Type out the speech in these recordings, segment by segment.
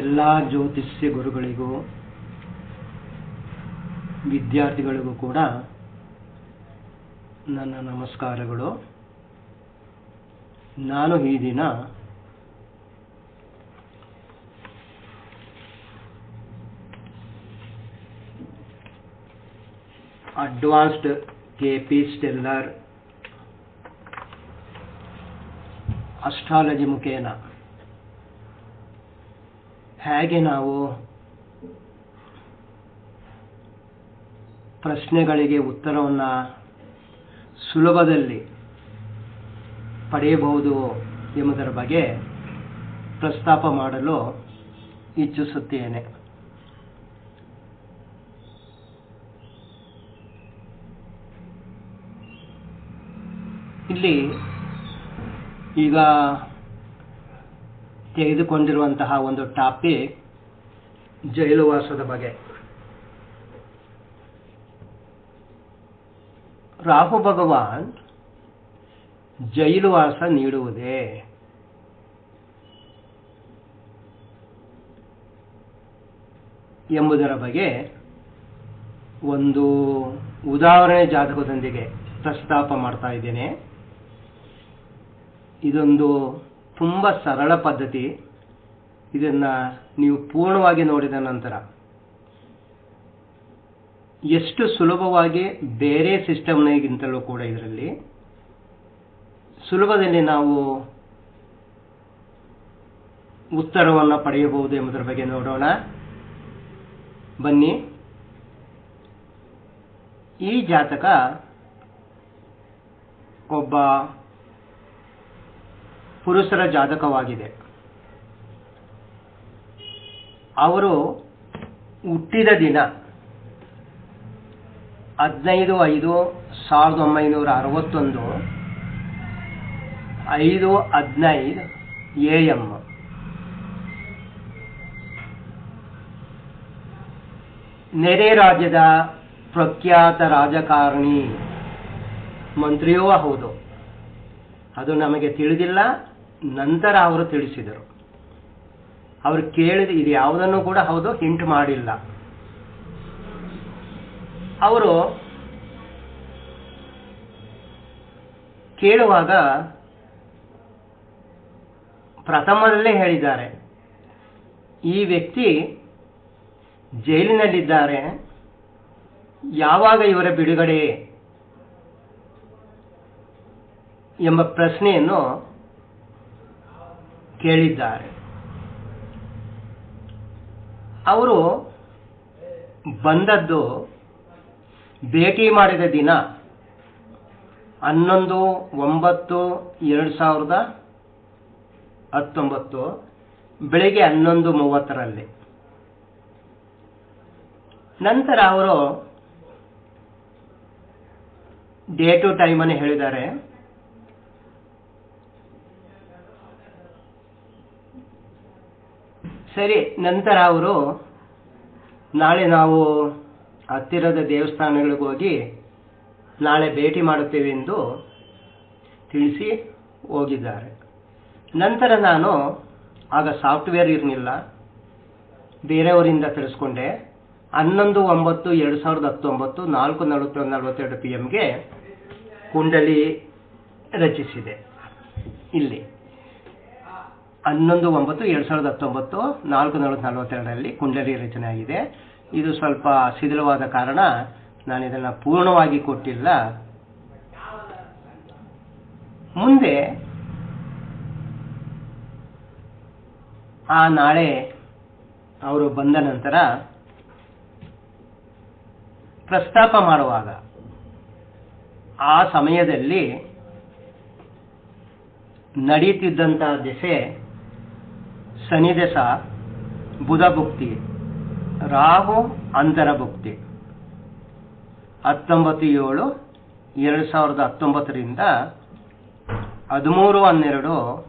ಎಲ್ಲ ಜ್ಯೋತಿಷ್ಯ ಗುರುಗಳಿಗೂ, ವಿದ್ಯಾರ್ಥಿಗಳಿಗೂ ಕೂಡ ನನ್ನ ನಮಸ್ಕಾರಗಳು. ನಾನು ಈ ದಿನ advanced K P stellar astrology ಮುಖೇನ ಹೇಗೆ ನಾವು ಪ್ರಶ್ನೆಗಳಿಗೆ ಉತ್ತರವನ್ನು ಸುಲಭದಲ್ಲಿ ಪಡೆಯಬಹುದು ಎಂಬುದರ ಬಗ್ಗೆ ಪ್ರಸ್ತಾಪ ಮಾಡಲು ಇಚ್ಛಿಸುತ್ತೇನೆ. ಇಲ್ಲಿ ಈಗ ತೆಗೆದುಕೊಂಡಿರುವಂತಹ ಒಂದು ಟಾಪಿಕ್ ಜೈಲುವಾಸದ ಬಗ್ಗೆ ರಾಹು ಭಗವಾನ್ ಜೈಲುವಾಸ ನೀಡುವುದೇ. ಎಂಬುದರ ಬಗ್ಗೆ ಒಂದು ಉದಾಹರಣೆ ಜಾತಕದೊಂದಿಗೆ ಪ್ರಸ್ತಾಪ ಮಾಡ್ತಾ ಇದ್ದೇನೆ. ಇದೊಂದು ತುಂಬ ಸರಳ ಪದ್ಧತಿ. ಇದನ್ನು ನೀವು ಪೂರ್ಣವಾಗಿ ನೋಡಿದ ನಂತರ ಎಷ್ಟು ಸುಲಭವಾಗಿ ಬೇರೆ ಸಿಸ್ಟಮ್ನಿಗಿಂತಲೂ ಕೂಡ ಇದರಲ್ಲಿ ಸುಲಭದಲ್ಲಿ ನಾವು ಉತ್ತರವನ್ನು ಪಡೆಯಬಹುದು ಎಂಬುದರ ಬಗ್ಗೆ ನೋಡೋಣ. ಬನ್ನಿ. ಈ ಜಾತಕ ಒಬ್ಬ ಪುರುಷರ ಜಾತಕವಾಗಿದೆ. ಅವರು ಹುಟ್ಟಿದ ದಿನ ಹದಿನೈದು ಐದು ಸಾವಿರದ ಒಂಬೈನೂರ ಅರವತ್ತೊಂದು ಐದು ಹದಿನೈದು ಎ ಎಂ. ನೆರೆ ರಾಜ್ಯದ ಪ್ರಖ್ಯಾತ ರಾಜಕಾರಣಿ ಮಂತ್ರಿಯೂ ಹೌದು. ಅದು ನಮಗೆ ತಿಳಿದಿಲ್ಲ. ನಂತರ ಅವರು ತಿಳಿಸಿದರು. ಅವರು ಕೇಳಿದ ಇದು ಯಾವುದನ್ನು ಕೂಡ ಹೌದು ಹಿಂಟ್ ಮಾಡಿಲ್ಲ. ಅವರು ಕೇಳುವಾಗ ಪ್ರಥಮದಲ್ಲೇ ಹೇಳಿದ್ದಾರೆ, ಈ ವ್ಯಕ್ತಿ ಜೈಲಿನಲ್ಲಿದ್ದಾರೆ, ಯಾವಾಗ ಇವರ ಬಿಡುಗಡೆ ಎಂಬ ಪ್ರಶ್ನೆಯನ್ನು ಕೇಳಿದ್ದಾರೆ. ಅವರು ಬಂದದ್ದು ಭೇಟಿ ಮಾಡಿದ ದಿನ ಹನ್ನೊಂದು, ಒಂಬತ್ತು, ಎರಡು ಸಾವಿರದ ಹತ್ತೊಂಬತ್ತು ಬೆಳಿಗ್ಗೆ ಹನ್ನೊಂದು, ಮೂವತ್ತರಲ್ಲಿ. ನಂತರ ಅವರು ಡೇ ಟು ಟೈಮನ್ನು ಹೇಳಿದ್ದಾರೆ. ಸರಿ, ನಂತರ ಅವರು, ನಾಳೆ ನಾವು ಹತ್ತಿರದ ದೇವಸ್ಥಾನಗಳಿಗೆ ಹೋಗಿ ನಾಳೆ ಭೇಟಿ ಮಾಡುತ್ತೇವೆ ಎಂದು ತಿಳಿಸಿ ಹೋಗಿದ್ದಾರೆ. ನಂತರ ನಾನು ಆಗ ಸಾಫ್ಟ್ವೇರ್ ಇರಲಿಲ್ಲ. ಬೇರೆಯವರಿಂದ ತಿಳಿಸ್ಕೊಂಡೆ. ಹನ್ನೊಂದು ಒಂಬತ್ತು ಎರಡು ಸಾವಿರದ ಹತ್ತೊಂಬತ್ತು ನಾಲ್ಕು ನಲವತ್ತೊಂದು ನಲವತ್ತೆರಡು ಪಿ ಎಮ್ಗೆ ಕುಂಡಲಿ ರಚಿಸಿದೆ. ಇಲ್ಲಿ. ಹನ್ನೊಂದು, ಒಂಬತ್ತು, ಎರಡು ಸಾವಿರದ ಹತ್ತೊಂಬತ್ತು, ನಾಲ್ಕು ನಲವತ್ತು ನಲವತ್ತೆರಡರಲ್ಲಿ ಕುಂಡಲಿ ರಚನೆ ಆಗಿದೆ. ಇದು ಸ್ವಲ್ಪ ಶಿಥಿಲವಾದ ಕಾರಣ ನಾನು ಇದನ್ನು ಪೂರ್ಣವಾಗಿ ಕೊಟ್ಟಿಲ್ಲ. ಮುಂದೆ ಆ ನಾಳೆ ಅವರು ಬಂದ ನಂತರ ಪ್ರಸ್ತಾಪ ಮಾಡುವಾಗ ಆ ಸಮಯದಲ್ಲಿ ನಡೀತಿದ್ದಂಥ ದೆಸೆ ಶನಿ ಬುಧಭುಕ್ತಿ ಬುಧ ಭುಕ್ತಿ, ರಾಹು ಅಂತರ ಭುಕ್ತಿ. ಹತ್ತೊಂಬತ್ತು ಏಳು, ಎರಡು ಸಾವಿರದ ಹತ್ತೊಂಬತ್ತರಿಂದ ಹದಿಮೂರು ಹನ್ನೆರಡು,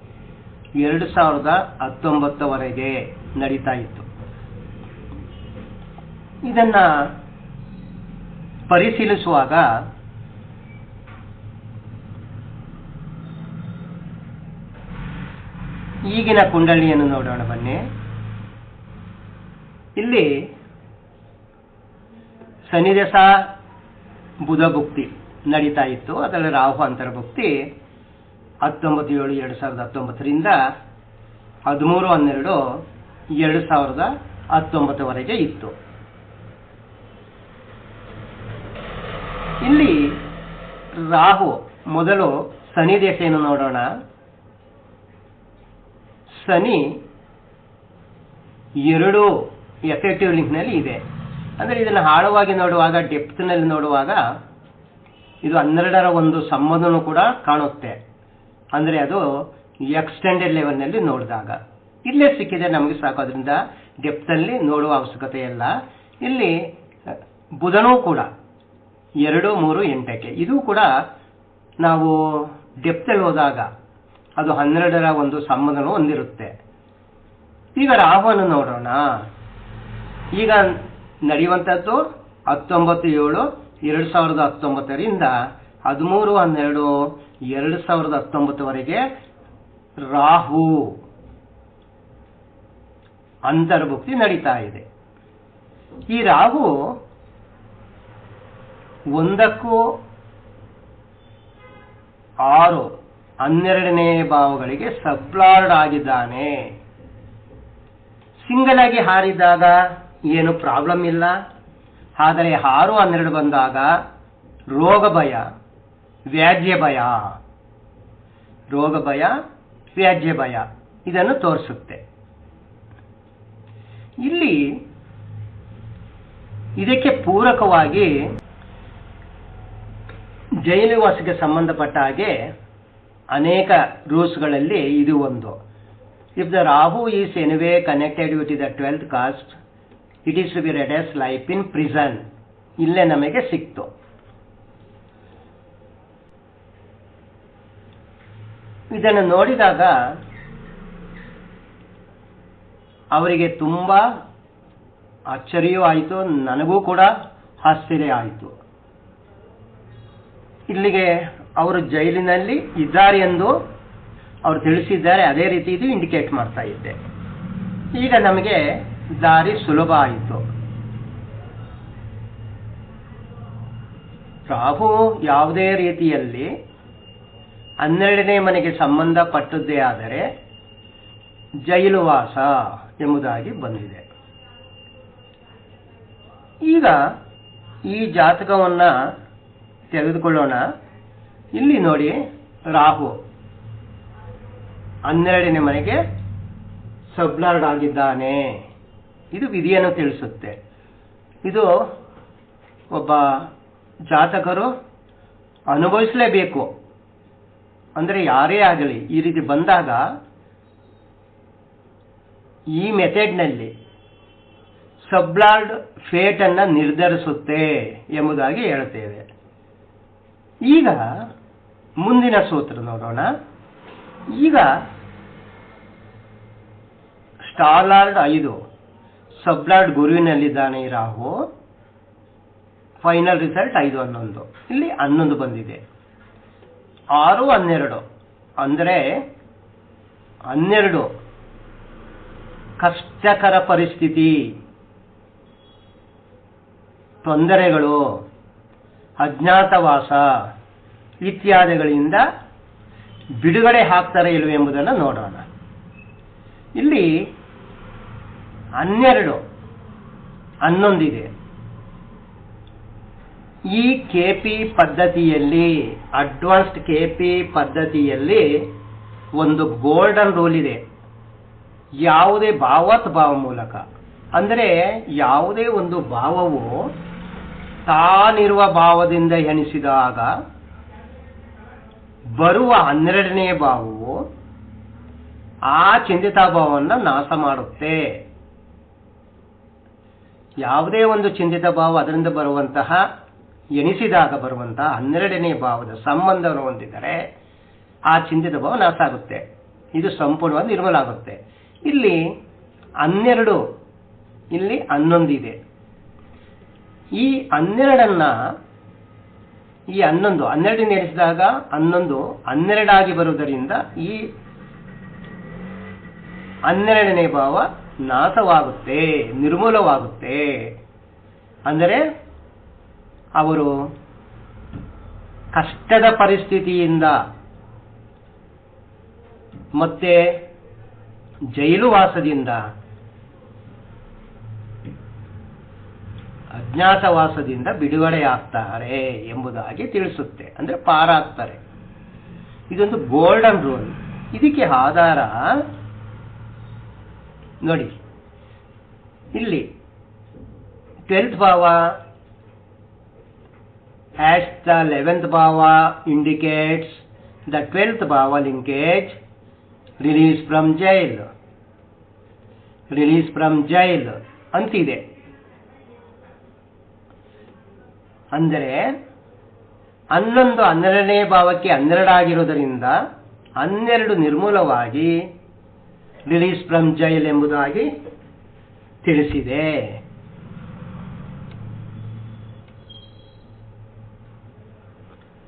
ಎರಡು ಸಾವಿರದ ಹತ್ತೊಂಬತ್ತವರೆಗೆ ನಡೀತಾ ಇತ್ತು. ಇದನ್ನು ಪರಿಶೀಲಿಸುವಾಗ ಈಗಿನ ಕುಂಡಲಿಯನ್ನು ನೋಡೋಣ ಬನ್ನಿ. ಇಲ್ಲಿ ಶನಿದಶ ಬುಧ ಭುಕ್ತಿ ನಡೀತಾ ಇತ್ತು. ಅದರಲ್ಲಿ ರಾಹು ಅಂತರ್ಭುಕ್ತಿ ಹತ್ತೊಂಬತ್ತು ಏಳು ಎರಡು ಸಾವಿರದ ಹತ್ತೊಂಬತ್ತರಿಂದ ಹದಿಮೂರು ಹನ್ನೆರಡು ಎರಡು ಸಾವಿರದ ಹತ್ತೊಂಬತ್ತವರೆಗೆ ಇತ್ತು. ಇಲ್ಲಿ ರಾಹು ಮೊದಲು ಸನಿ ದಶೆಯನ್ನು ನೋಡೋಣ. ಶನಿ ಎರಡು ಎಫೆಕ್ಟಿವ್ ಲಿಂಕ್ನಲ್ಲಿ ಇದೆ. ಅಂದರೆ ಇದನ್ನು ಆಳವಾಗಿ ನೋಡುವಾಗ ಡೆಪ್ತ್ನಲ್ಲಿ ನೋಡುವಾಗ ಇದು ಹನ್ನೆರಡರ ಒಂದು ಸಂಬಂಧನೂ ಕೂಡ ಕಾಣುತ್ತೆ. ಅಂದರೆ ಅದು ಎಕ್ಸ್ಟೆಂಡೆಡ್ ಲೆವೆಲ್ನಲ್ಲಿ ನೋಡಿದಾಗ. ಇಲ್ಲೇ ಸಿಕ್ಕಿದೆ ನಮಗೆ ಸಾಕೋದ್ರಿಂದ ಡೆಪ್ತಲ್ಲಿ ನೋಡುವ ಅವಶ್ಯಕತೆ ಇಲ್ಲ. ಇಲ್ಲಿ, ಬುಧನೂ ಕೂಡ ಎರಡು, ಮೂರು, ಎಂಟಕ್ಕೆ. ಇದು ಕೂಡ ನಾವು ಡೆಪ್ತಲ್ಲಿ ಹೋದಾಗ ಅದು ಹನ್ನೆರಡರ ಒಂದು ಸಂಬಂಧನೂ ಹೊಂದಿರುತ್ತೆ. ಈಗ ರಾಹುವನ್ನು ನೋಡೋಣ. ಈಗ ನಡೆಯುವಂಥದ್ದು ಹತ್ತೊಂಬತ್ತು ಏಳು ಎರಡು ಸಾವಿರದ ಹತ್ತೊಂಬತ್ತರಿಂದ ಹದಿಮೂರು ಹನ್ನೆರಡು ಎರಡು ಸಾವಿರದ ಹತ್ತೊಂಬತ್ತುವರೆಗೆ ರಾಹು ಅಂತರ್ಭುಕ್ತಿ ನಡೀತಾ ಇದೆ. ಈ ರಾಹು ಒಂದಕ್ಕೂ ಆರು ಹನ್ನೆರಡನೇ ಭಾವಗಳಿಗೆ ಸಬ್ಲಾರ್ಡ್ ಆಗಿದ್ದಾನೆ. ಸಿಂಗಲ್ ಆಗಿ ಹಾರಿದಾಗ ಏನು ಪ್ರಾಬ್ಲಮ್ ಇಲ್ಲ. ಆದರೆ ಹಾರು ಹನ್ನೆರಡು ಬಂದಾಗ ರೋಗ ಭಯ, ವ್ಯಾಜ್ಯ ಭಯ. ರೋಗ ಭಯ, ವ್ಯಾಜ್ಯ ಭಯ. ಇದನ್ನು ತೋರಿಸುತ್ತೆ. ಇಲ್ಲಿ ಇದಕ್ಕೆ ಪೂರಕವಾಗಿ ಜೈಲುವಾಸಿಗೆ ಸಂಬಂಧಪಟ್ಟ ಹಾಗೆ ಅನೇಕ ರೂಲ್ಸ್ಗಳಲ್ಲಿ ಇದು ಒಂದು. If the Rahu is anyway connected with the twelfth cusp it is to be read life in prison ಇಲ್ಲೇ ನಮಗೆ ಸಿಕ್ತು. ಇದನ್ನು ನೋಡಿದಾಗ ಅವರಿಗೆ ತುಂಬ ಆಶ್ಚರ್ಯವೂ ಆಯಿತು, ನನಗೂ ಕೂಡ ಆಶ್ಚರ್ಯ ಆಯಿತು. ಇಲ್ಲಿಗೆ ಅವರು ಜೈಲಿನಲ್ಲಿ ಇದ್ದಾರೆ ಎಂದು ಅವರು ತಿಳಿಸಿದ್ದಾರೆ. ಅದೇ ರೀತಿ ಇದು ಇಂಡಿಕೇಟ್ ಮಾಡ್ತಾ ಇದ್ದೆ. ಈಗ ನಮಗೆ ದಾರಿ ಸುಲಭ ಆಯಿತು. ರಾಹು ಯಾವುದೇ ರೀತಿಯಲ್ಲಿ ಹನ್ನೆರಡನೇ ಮನೆಗೆ ಸಂಬಂಧಪಟ್ಟದ್ದೇ ಆದರೆ ಜೈಲುವಾಸ ಎಂಬುದಾಗಿ ಬಂದಿದೆ. ಈಗ ಈ ಜಾತಕವನ್ನ ತೆಗೆದುಕೊಳ್ಳೋಣ. ಇಲ್ಲಿ ನೋಡಿ ರಾಹು ಹನ್ನೆರಡನೇ ಮನೆಗೆ ಸಬ್ಲಾರ್ಡ್ ಆಗಿದ್ದಾನೆ. ಇದು ವಿಧಿಯನ್ನು ತಿಳಿಸುತ್ತೆ. ಇದು ಒಬ್ಬ ಜಾತಕರು ಅನುಭವಿಸಲೇಬೇಕು. ಅಂದರೆ ಯಾರೇ ಆಗಲಿ, ಈ ರೀತಿ ಬಂದಾಗ ಈ ಮೆಥೆಡ್ನಲ್ಲಿ ಸಬ್ಲಾರ್ಡ್ ಫೇಟ್ ಅನ್ನ ನಿರ್ಧರಿಸುತ್ತೆ ಎಂಬುದಾಗಿ ಹೇಳ್ತೇವೆ ಈಗ ಮುಂದಿನ ಸೂತ್ರ ನೋಡೋಣ. ಈಗ ಸ್ಟಾಲಾರ್ಡ್ ಐದು, ಸಬ್ಲಾರ್ಡ್ ಗುರುವಿನಲ್ಲಿದ್ದಾನೆ ರಾಹು, ಫೈನಲ್ ರಿಸಲ್ಟ್ ಐದು ಹನ್ನೊಂದು ಇಲ್ಲಿ ಹನ್ನೊಂದು ಬಂದಿದೆ. ಆರು, ಹನ್ನೆರಡು. ಅಂದರೆ ಹನ್ನೆರಡು. ಕಷ್ಟಕರ ಪರಿಸ್ಥಿತಿ. ತೊಂದರೆಗಳು. ಅಜ್ಞಾತವಾಸ. ಇತ್ಯಾದಿಗಳಿಂದ ಬಿಡುಗಡೆ ಹಾಕ್ತಾರೆ ಇಲ್ವೇ ಎಂಬುದನ್ನು ನೋಡೋಣ. ಇಲ್ಲಿ ಹನ್ನೆರಡು ಹನ್ನೊಂದಿದೆ. ಈ ಕೆಪಿ ಪದ್ಧತಿಯಲ್ಲಿ, ಅಡ್ವಾನ್ಸ್ಡ್ ಕೆಪಿ ಪದ್ಧತಿಯಲ್ಲಿ ಒಂದು ಗೋಲ್ಡನ್ ರೂಲ್ ಇದೆ. ಯಾವುದೇ ಭಾವತ್ ಭಾವ ಮೂಲಕ. ಅಂದರೆ ಯಾವುದೇ ಒಂದು ಭಾವವು ತಾನಿರುವ ಭಾವದಿಂದ ಎಣಿಸಿದಾಗ ಬರುವ ಹನ್ನೆರಡನೇ ಭಾವವು ಆ ಚಿಂತಿತ ಭಾವವನ್ನು ನಾಶ ಮಾಡುತ್ತೆ. ಯಾವುದೇ ಒಂದು ಚಿಂತಿತ ಭಾವ ಅದರಿಂದ ಬರುವಂತಹ ಎನಿಸಿದಾಗ ಬರುವಂತಹ ಹನ್ನೆರಡನೇ ಭಾವದ ಸಂಬಂಧವನ್ನು ಹೊಂದಿದರೆ ಆ ಚಿಂತಿತ ಭಾವ ನಾಶ ಆಗುತ್ತೆ. ಇದು ಸಂಪೂರ್ಣವಾಗಿ ನಿರ್ಮಲ ಆಗುತ್ತೆ. ಇಲ್ಲಿ ಹನ್ನೆರಡು, ಇಲ್ಲಿ ಹನ್ನೊಂದಿದೆ ಈ ಹನ್ನೆರಡನ್ನ ಈ ಹನ್ನೊಂದು ಹನ್ನೆರಡು ನೇರಿಸಿದಾಗ ಹನ್ನೊಂದು, ಹನ್ನೆರಡಾಗಿ ಬರುವುದರಿಂದ ಈ ಹನ್ನೆರಡನೇ ಭಾವ ನಾಶವಾಗುತ್ತೆ, ನಿರ್ಮೂಲವಾಗುತ್ತೆ. ಅಂದರೆ ಅವರು ಕಷ್ಟದ ಪರಿಸ್ಥಿತಿಯಿಂದ ಮತ್ತೆ ಜೈಲು ವಾಸದಿಂದ ಅಜ್ಞಾತವಾಸದಿಂದ ಬಿಡುಗಡೆಯಾಗ್ತಾರೆ ಎಂಬುದಾಗಿ ತಿಳಿಸುತ್ತೆ. ಅಂದ್ರೆ ಪಾರಾಗ್ತಾರೆ. ಇದೊಂದು ಗೋಲ್ಡನ್ ರೂಲ್. ಇದಕ್ಕೆ ಆಧಾರ ನೋಡಿ. ಇಲ್ಲಿ twelfth bhava as the eleventh ಭಾವ ಇಂಡಿಕೇಟ್ಸ್ ದ ಟ್ವೆಲ್ತ್ ಭಾವ linkage release from jail. Release from jail ಅಂತಿದೆ. ಅಂದರೆ ಹನ್ನೊಂದು ಹನ್ನೆರಡನೇ ಭಾವಕ್ಕೆ ಹನ್ನೆರಡಾಗಿರುವುದರಿಂದ ಹನ್ನೆರಡು ನಿರ್ಮೂಲವಾಗಿ ರಿಲೀಸ್ ಫ್ರಮ್ ಜೈಲ್ ಎಂಬುದಾಗಿ ತಿಳಿಸಿದೆ.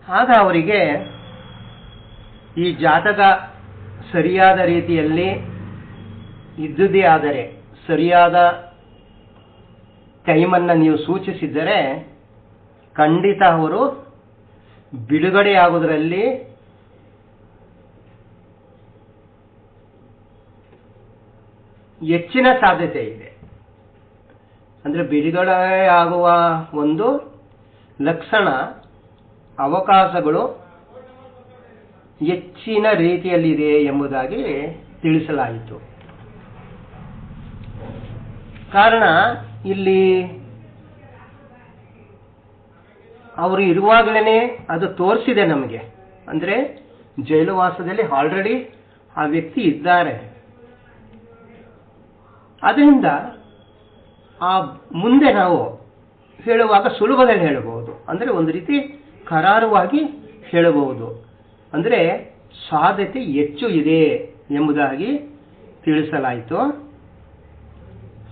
ಆಗ ಅವರಿಗೆ ಈ ಜಾತಕ ಸರಿಯಾದ ರೀತಿಯಲ್ಲಿ ಇದ್ದುದೇ ಆದರೆ, ಸರಿಯಾದ ಟೈಮನ್ನು ನೀವು ಸೂಚಿಸಿದರೆ ಖಂಡಿತ ಅವರು ಬಿಡುಗಡೆಯಾಗುವುದರಲ್ಲಿ ಹೆಚ್ಚಿನ ಸಾಧ್ಯತೆ ಇದೆ. ಅಂದರೆ ಬಿಡುಗಡೆಯಾಗುವ ಒಂದು ಲಕ್ಷಣ, ಅವಕಾಶಗಳು ಹೆಚ್ಚಿನ ರೀತಿಯಲ್ಲಿದೆ ಎಂಬುದಾಗಿ ತಿಳಿಸಲಾಯಿತು. ಕಾರಣ ಇಲ್ಲಿ ಅವರು ಇರುವಾಗಲೇ ಅದು ತೋರಿಸಿದೆ ನಮಗೆ. ಅಂದರೆ ಜೈಲುವಾಸದಲ್ಲಿ ಆಲ್ರೆಡಿ ಆ ವ್ಯಕ್ತಿ ಇದ್ದಾರೆ. ಅದರಿಂದ ಆ ಮುಂದೆ ನಾವು ಹೇಳುವಾಗ ಸುಲಭದಲ್ಲಿ ಹೇಳಬಹುದು. ಅಂದರೆ ಒಂದು ರೀತಿ ಕರಾರುವಾಗಿ ಹೇಳಬಹುದು. ಅಂದರೆ ಸಾಧ್ಯತೆ ಹೆಚ್ಚು ಇದೆ ಎಂಬುದಾಗಿ ತಿಳಿಸಲಾಯಿತು.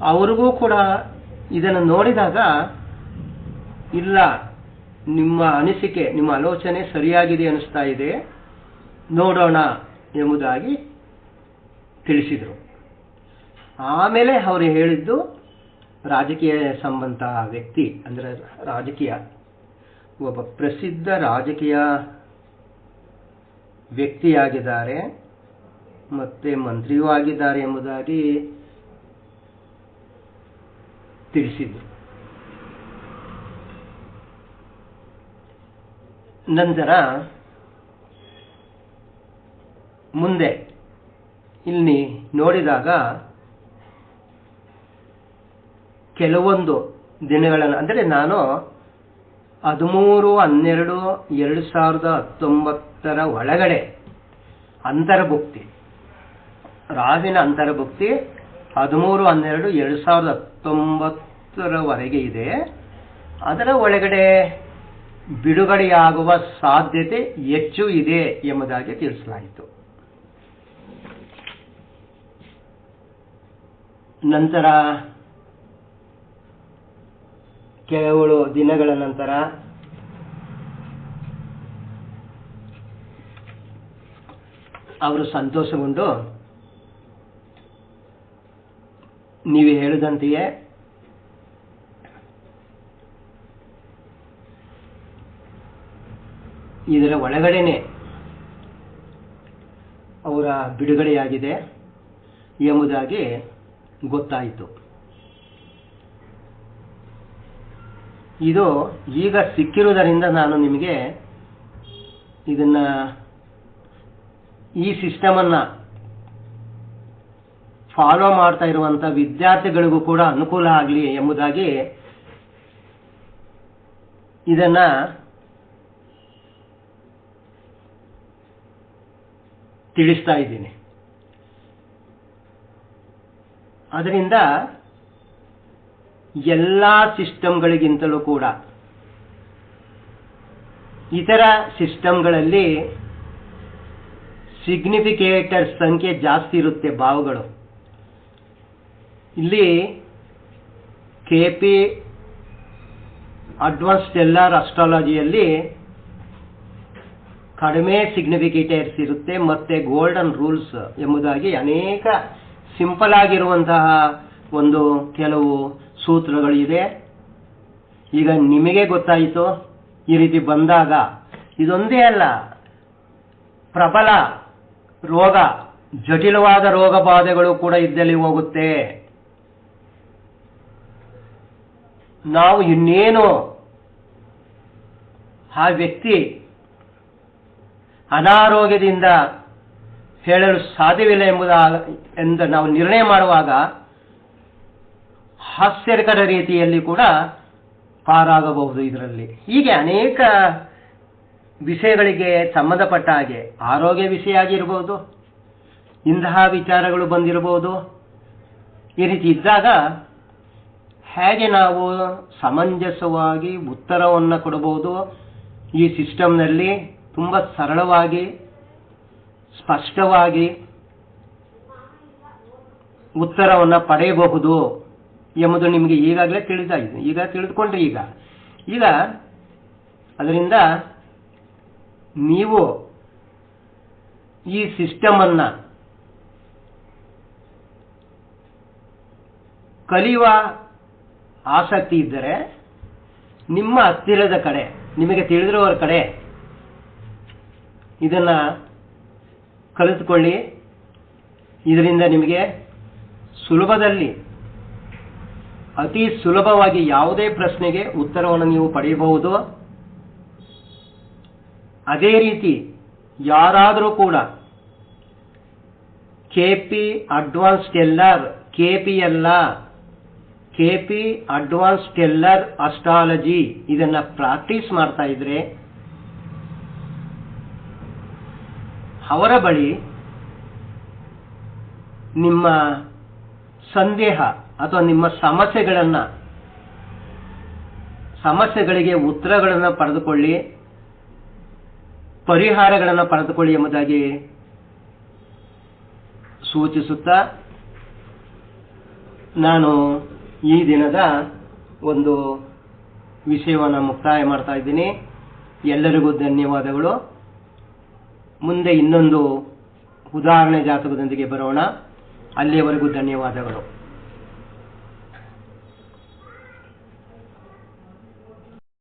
ಅವರಿಗೂ ಕೂಡ ಇದನ್ನು ನೋಡಿದಾಗ ಇಲ್ಲ. ನಿಮ್ಮ ಅನಿಸಿಕೆ, ನಿಮ್ಮ ಆಲೋಚನೆ ಸರಿಯಾಗಿದೆ ಅನಿಸ್ತಾ ಇದೆ, ನೋಡೋಣ ಎಂಬುದಾಗಿ ತಿಳಿಸಿದರು. ಆಮೇಲೆ ಅವರು ಹೇಳಿದ್ದು ರಾಜಕೀಯ ಸಂಬಂಧ ವ್ಯಕ್ತಿ, ಅಂದರೆ ರಾಜಕೀಯ, ಒಬ್ಬ ಪ್ರಸಿದ್ಧ ರಾಜಕೀಯ ವ್ಯಕ್ತಿಯಾಗಿದ್ದಾರೆ, ಮತ್ತೆ ಮಂತ್ರಿಯೂ ಆಗಿದ್ದಾರೆ ಎಂಬುದಾಗಿ ತಿಳಿಸಿದ್ರು. ನಂತರ ಮುಂದೆ ಇಲ್ಲಿ ನೋಡಿದಾಗ ಕೆಲವೊಂದು ದಿನಗಳನ್ನು, ಅಂದರೆ ನಾನು ಹದಿಮೂರು, ಹನ್ನೆರಡು, ಎರಡು ಸಾವಿರದ ಹತ್ತೊಂಬತ್ತರ ಒಳಗಡೆ ಅಂತರ್ಭುಕ್ತಿ ರಾವಿನ ಅಂತರ್ಭುಕ್ತಿ ಹದಿಮೂರು, ಹನ್ನೆರಡು, ಎರಡು ಸಾವಿರದ ಹತ್ತೊಂಬತ್ತರವರೆಗೆ ಇದೆ. ಅದರ ಒಳಗಡೆ ಬಿಡುಗಡೆಯಾಗುವ ಸಾಧ್ಯತೆ ಹೆಚ್ಚು ಇದೆ ಎಂಬುದಾಗಿ ತಿಳಿಸಲಾಯಿತು. ನಂತರ ಕೆಲವು ದಿನಗಳ ನಂತರ ಅವರು ಸಂತೋಷಗೊಂಡು ನೀವು ಹೇಳಿದಂತೆಯೇ ಇದರ ಒಳಗಡೆನೆ ಅವರ ಬಿಡುಗಡೆಯಾಗಿದೆ ಎಂಬುದಾಗಿ ಗೊತ್ತಾಯಿತು. ಇದು ಈಗ ಸಿಕ್ಕಿರುವುದರಿಂದ ನಾನು ನಿಮಗೆ ಇದನ್ನ ಈ ಸಿಸ್ಟಮನ್ನು ಫಾಲೋ ಮಾಡ್ತಾ ಇರುವಂಥ ವಿದ್ಯಾರ್ಥಿಗಳಿಗೂ ಕೂಡ ಅನುಕೂಲ ಆಗಲಿ ಎಂಬುದಾಗಿ ಇದನ್ನ ತಿಳಿಸ್ತಾ ಇದ್ದೀನಿ. ಅದರಿಂದ ಎಲ್ಲ ಸಿಸ್ಟಮ್ಗಳಿಗಿಂತಲೂ ಕೂಡ ಇತರ ಸಿಸ್ಟಮ್ಗಳಲ್ಲಿ ಸಿಗ್ನಿಫಿಕೇಟರ್ ಸಂಖ್ಯೆ ಜಾಸ್ತಿ ಇರುತ್ತೆ ಭಾವಗಳು ಇಲ್ಲಿ ಕೆ ಪಿ ಅಡ್ವಾನ್ಸ್ಡ್ ಸ್ಟೆಲ್ಲಾರ್ ಅಸ್ಟ್ರಾಲಜಿಯಲ್ಲಿ ಕಡಿಮೆ ಸಿಗ್ನಿಫಿಕೇಟರ್ಸ್ ಇರುತ್ತೆ ಮತ್ತೆ ಗೋಲ್ಡನ್ ರೂಲ್ಸ್ ಎಂಬುದಾಗಿ ಅನೇಕ ಸಿಂಪಲ್ ಆಗಿರುವಂತಹ ಒಂದು ಕೆಲವು ಸೂತ್ರಗಳಿದೆ. ಈಗ ನಿಮಗೆ ಗೊತ್ತಾಯಿತು, ಈ ರೀತಿ ಬಂದಾಗ ಇದೊಂದೇ ಅಲ್ಲ, ಪ್ರಬಲ ರೋಗ, ಜಟಿಲವಾದ ರೋಗ ಬಾಧೆಗಳು ಕೂಡ ಇದ್ದಲ್ಲಿ ಹೋಗುತ್ತೆ. ನಾವು ಇನ್ನೇನು, ಆ ವ್ಯಕ್ತಿ ಅನಾರೋಗ್ಯದಿಂದ ಹೇಳಲು ಸಾಧ್ಯವಿಲ್ಲ ಎಂಬುದ, ಎಂದು ನಾವು ನಿರ್ಣಯ ಮಾಡುವಾಗ ಹಾಸ್ಯಕರ ರೀತಿಯಲ್ಲಿ ಕೂಡ ಪಾರಾಗಬಹುದು ಇದರಲ್ಲಿ. ಹೀಗೆ ಅನೇಕ ವಿಷಯಗಳಿಗೆ ಸಂಬಂಧಪಟ್ಟ ಹಾಗೆ ಆರೋಗ್ಯ ವಿಷಯ ಆಗಿರ್ಬೋದು ಇಂತಹ ವಿಚಾರಗಳು ಬಂದಿರಬಹುದು ಈ ರೀತಿ ಇದ್ದಾಗ ಹೇಗೆ ನಾವು ಸಮಂಜಸವಾಗಿ ಉತ್ತರವನ್ನು ಕೊಡಬಹುದು ಈ ಸಿಸ್ಟಮ್ನಲ್ಲಿ ತುಂಬ ಸರಳವಾಗಿ, ಸ್ಪಷ್ಟವಾಗಿ ಉತ್ತರವನ್ನು ಪಡೆಯಬಹುದು ಎಂಬುದು ನಿಮಗೆ ಈಗಾಗಲೇ ತಿಳಿದಾಗಿದೆ ಈಗ ತಿಳಿದುಕೊಂಡ್ರಿ ಈಗ. ಈಗ ಅದರಿಂದ ನೀವು ಈ ಸಿಸ್ಟಮನ್ನು ಕಲಿಯುವ ಆಸಕ್ತಿ ಇದ್ದರೆ ನಿಮ್ಮ ಹತ್ತಿರದ ಕಡೆ, ನಿಮಗೆ ತಿಳಿದಿರುವವರ ಕಡೆ ಇದನ್ನ ಕಲಿತುಕೊಳ್ಳಿ. ಇದರಿಂದ ನಿಮಗೆ ಸುಲಭದಲ್ಲಿ, ಅತಿ ಸುಲಭವಾಗಿ ಯಾವುದೇ ಪ್ರಶ್ನೆಗೆ ಉತ್ತರವನ್ನು ನೀವು ಪಡೆಯಬಹುದು. ಅದೇ ರೀತಿ ಯಾರಾದರೂ ಕೂಡ K P advanced stellar, K P ಅಲ್ಲ, K P advanced stellar astrology ಇದನ್ನು ಪ್ರಾಕ್ಟೀಸ್ ಮಾಡ್ತಾ ಇದ್ರೆ ಅವರ ಬಳಿ ನಿಮ್ಮ ಸಂದೇಹ ಅಥವಾ ನಿಮ್ಮ ಸಮಸ್ಯೆಗಳನ್ನು, ಸಮಸ್ಯೆಗಳಿಗೆ ಉತ್ತರಗಳನ್ನು ಪಡೆದುಕೊಳ್ಳಿ, ಪರಿಹಾರಗಳನ್ನು ಪಡೆದುಕೊಳ್ಳಿ ಎಂಬುದಾಗಿ ಸೂಚಿಸುತ್ತಾ ನಾನು ಈ ದಿನದ ಒಂದು ವಿಷಯವನ್ನು ಮುಕ್ತಾಯ ಮಾಡ್ತಾ ಇದ್ದೀನಿ. ಎಲ್ಲರಿಗೂ ಧನ್ಯವಾದಗಳು. ಮುಂದೆ ಇನ್ನೊಂದು ಉದಾಹರಣೆ ಜಾತಕದೊಂದಿಗೆ ಬರೋಣ. ಅಲ್ಲಿಯವರೆಗೂ ಧನ್ಯವಾದಗಳು.